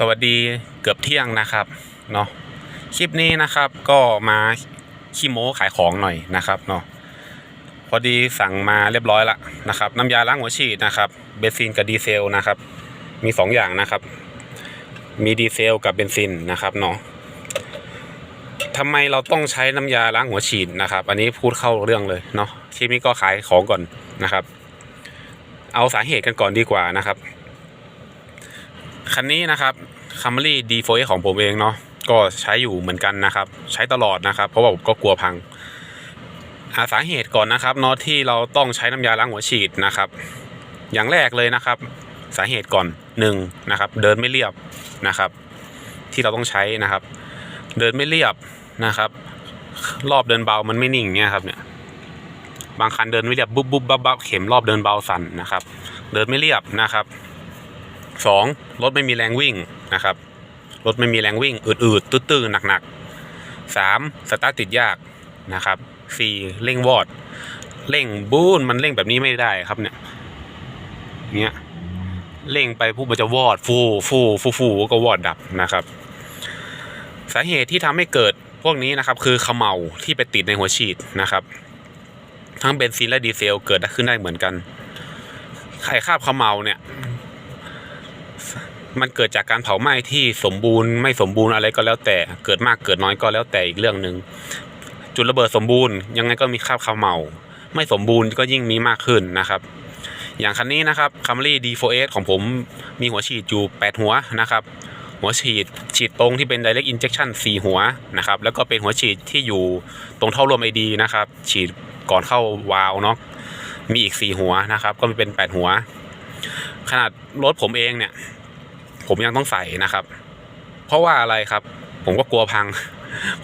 สวัสดีเกือบเที่ยงนะครับเนาะคลิปนี้นะครับก็มาขี้โม้ขายของหน่อยนะครับเนาะพอดีสั่งมาเรียบร้อยละนะครับ น้ำยาล้างหัวฉีดนะครับเบนซินกับดีเซลนะครับมีสองอย่างนะครับ มีดีเซลกับเบนซินนะครับเนาะทำไมเราต้องใช้น้ำยาล้างหัวฉีดนะครับ อันนี้พูดเข้าเรื่องเลยเนาะคลิปนี้ก็ขายของก่อนนะครับ เอาสาเหตุกันก่อนดีกว่านะครับ คันนี้นะครับคัมเ r รี่ดีโฟของผมเองเนาะก็ใช้อยู่เหมือนกันนะครับ ใช้ตลอดนะครับ เพราะว่าผมก็กลัวพังหาสาเหตุก่อนนะครับเนาะที่เราต้องใช้น้ำยาล้างหัวฉีดนะครับ อย่างแรกเลยนะครับ สาเหตุก่อนหนึ่งนะครับ เดินไม่เรียบนะครับ ที่เราต้องใช้นะครับ เดินไม่เรียบนะครับ รอบเดินเบามันไม่นิ่งเงี้ยครับเนี่ยบางคันเดินไม่เรียบบุ๊บบุ๊บบับบับเข็มรอบเดินเบาสั่นนะครับ เดินไม่เรียบนะครับ สองรถไม่มีแรงวิ่งนะครับ รถไม่มีแรงวิ่งอืดๆตื้อๆหนักๆสามสตาร์ทติดยากนะครับสี่เร่งวอด เร่งบูนมันเร่งแบบนี้ไม่ได้ครับเนี่ยเนี้ยเร่งไปผู้มันจะวอดฟูฟูฟูฟูก็วอดดับนะครับ สาเหตุที่ทำให้เกิดพวกนี้นะครับคือเขมเหลาที่ไปติดในหัวฉีดนะครับ ทั้งเบนซินและดีเซลเกิดขึ้นได้เหมือนกันไข่คาบเขมเหลาเนี่ย มันเกิดจากการเผาไหม้ที่สมบูรณ์ไม่สมบูรณ์อะไรก็แล้วแต่เกิดมากเกิดน้อยก็แล้วแต่อีกเรื่องหนึ่งจุดระเบิดสมบูรณ์ยังไงก็มีคราบขาวเหมาไม่สมบูรณ์ก็ยิ่งมีมากขึ้นนะครับ อย่างคันนี้นะครับ Camry D4S ของผมมีหัวฉีดอยู่ 8 หัวนะครับ หัวฉีดฉีดตรงที่เป็น direct injection 4 หัวนะครับแล้วก็เป็นหัวฉีดที่อยู่ตรงท่อรวม ID นะครับ ฉีดก่อนเข้าวาล์วเนาะมีอีก 4 หัวนะครับ ก็เป็น 8 หัว ขนาดรถผมเองเนี่ย ผมยังต้องใส่นะครับ เพราะว่าอะไรครับ ผมก็กลัวพัง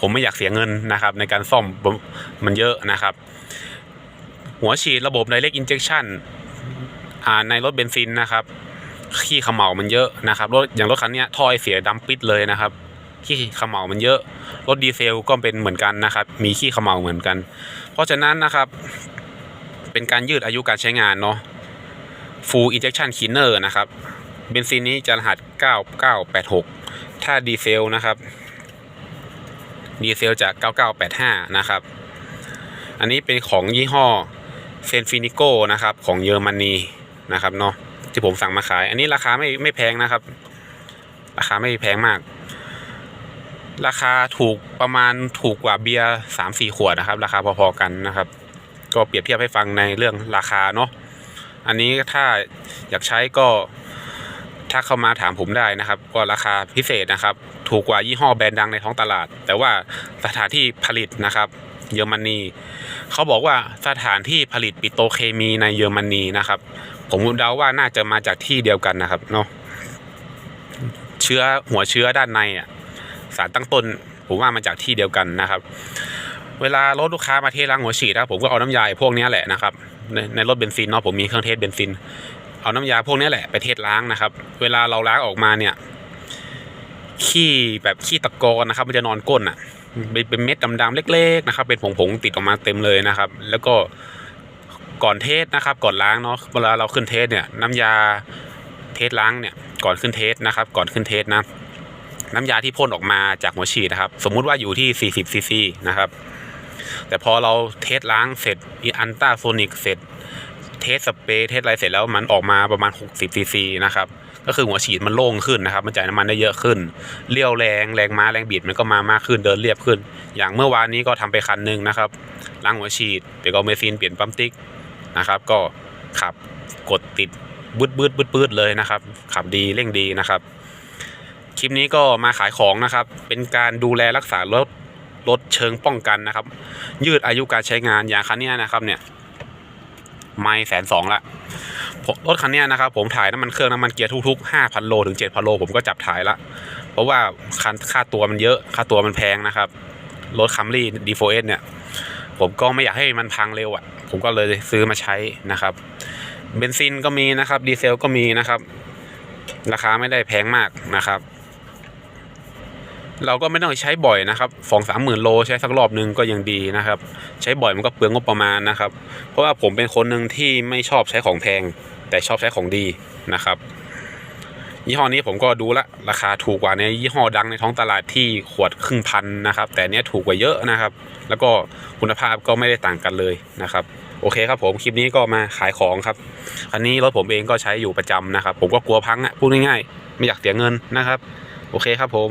ผมไม่อยากเสียเงินนะครับ ในการซ่อมมันเยอะนะครับ หัวฉีดระบบ direct injection อ่าในรถเบนซินนะครับขี้ขมเหลามันเยอะนะครับรถอย่างรถคันนี้ท่อไอเสียดำปิดเลยนะครับขี้ขมเหลามันเยอะ รถดีเซลก็เป็นเหมือนกันนะครับ มีขี้ขมเหลาเหมือนกัน เพราะฉะนั้นนะครับ เป็นการยืดอายุการใช้งานเนาะ full injection cleaner นะครับเบนซินนี้จะรหัส 9986 ถ้าดีเซลนะครับดีเซลจะ9985 นะครับ อันนี้เป็นของยี่ห้อเซนฟินิโกนะครับของเยอรมนีนะครับเนาะที่ผมสั่งมาขาย อันนี้ราคาไม่ไม่แพงนะครับ ราคาไม่แพงมาก ราคาถูกประมาณถูกกว่าเบียร์สามสี่ขวดนะครับ ราคาพอๆกันนะครับ ก็เปรียบเทียบให้ฟังในเรื่องราคาเนาะ อันนี้ถ้าอยากใช้ก็ถ้าเข้ามาถามผมได้นะครับ ก็ราคาพิเศษนะครับ ถูกกว่ายี่ห้อแบรนด์ดังในท้องตลาด แต่ว่าสถานที่ผลิตนะครับ เยอรมนีเขาบอกว่าสถานที่ผลิตปิโตเคมีในเยอรมนีนะครับ ผมเดาว่าน่าจะมาจากที่เดียวกันนะครับเนาะเชื้อหัวเชื้อด้านในอะสารตั้งต้นผมว่ามาจากที่เดียวกันนะครับ เวลารถลูกค้ามาเทล้างหัวฉีดนะครับผมก็เอาน้ำยาพวกนี้แหละนะครับ ในในรถเบนซินเนาะผมมีเครื่องเทสเบนซิน เอาน้ำยาพวกนี้แหละไปเทสล้างนะครับ เวลาเราล้างออกมาเนี่ยขี้แบบขี้ตะกอนนะครับ มันจะนอนก้นอะเป็นเป็นเม็ดดำๆเล็ก ๆ นะครับ เป็นผงๆติดออกมาเต็มเลยนะครับ แล้วก็ก่อนเทสนะครับ ก่อนล้างเนาะเวลาเราขึ้นเทสเนี่ยน้ำยาเทสล้างเนี่ยก่อนขึ้นเทสนะครับ ก่อนขึ้นเทสนะ น้ำยาที่พ่นออกมาจากหัวฉีดนะครับ สมมุติว่าอยู่ที่ 40ซีซีนะครับ แต่พอเราเทสล้างเสร็จอีอันต้าโซนิกเสร็จ เทสสเปรย์เทสอะไรเสร็จแล้วมันออกมาประมาณ 60ซีซีนะครับก็คือหัวฉีดมันโล่งขึ้นนะครับมันจ่ายน้ำมันได้เยอะขึ้นเลี้ยวแรงแรงม้าแรงบิดมันก็มามากขึ้นเดินเรียบขึ้น อย่างเมื่อวานนี้ก็ทำไปคันหนึ่งนะครับล้างหัวฉีดเดี๋ยวก็เมซินเปลี่ยนปั๊มติ๊กนะครับ ก็ขับกดติดบืดบืดบืดบืดเลยนะครับ ขับดีเร่งดีนะครับ คลิปนี้ก็มาขายของนะครับ เป็นการดูแลรักษารถ รถเชิงป้องกันนะครับ ยืดอายุการใช้งานอย่างคันนี้นะครับเนี่ยไม่แสนสองละรถคันนี้นะครับผมถ่ายน้ำมันเครื่องน้ำมันเกียร์ทุกๆ5,000โลถึง7,000โลผมก็จับถ่ายละเพราะว่าคันค่าตัวมันเยอะค่าตัวมันแพงนะครับรถคัมรี่ D4S เนี่ย ผมก็ไม่อยากให้มันพังเร็วอะ่ะ ผมก็เลยซื้อมาใช้นะครับเบนซินก็มีนะครับดีเซลก็มีนะครับ ราคาไม่ได้แพงมากนะครับ เราก็ไม่ต้องใช้บ่อยนะครับสองสามหมื่นโลใช้สักรอบหนึงก็ยังดีนะครับ ใช้บ่อยมันก็เปลืองงบประมาณนะครับ เพราะว่าผมเป็นคนหนึ่งที่ไม่ชอบใช้ของแพง แต่ชอบใช้ของดีนะครับ ยี่ห้อนี้ผมก็ดูละราคาถูกกว่าในยี่ห้อดังในท้องตลาดที่ขวดครึ่งพันนะครับ แต่เนี้ยถูกกว่าเยอะนะครับ แล้วก็คุณภาพก็ไม่ได้ต่างกันเลยนะครับโอเคครับผมคลิปนี้ก็มาขายของครับคันนี้รถผมเองก็ใช้อยู่ประจำนะครับ ผมก็กลัวพังอะพูดง่ายๆ ไม่อยากเสียเงินนะครับ โอเคครับผม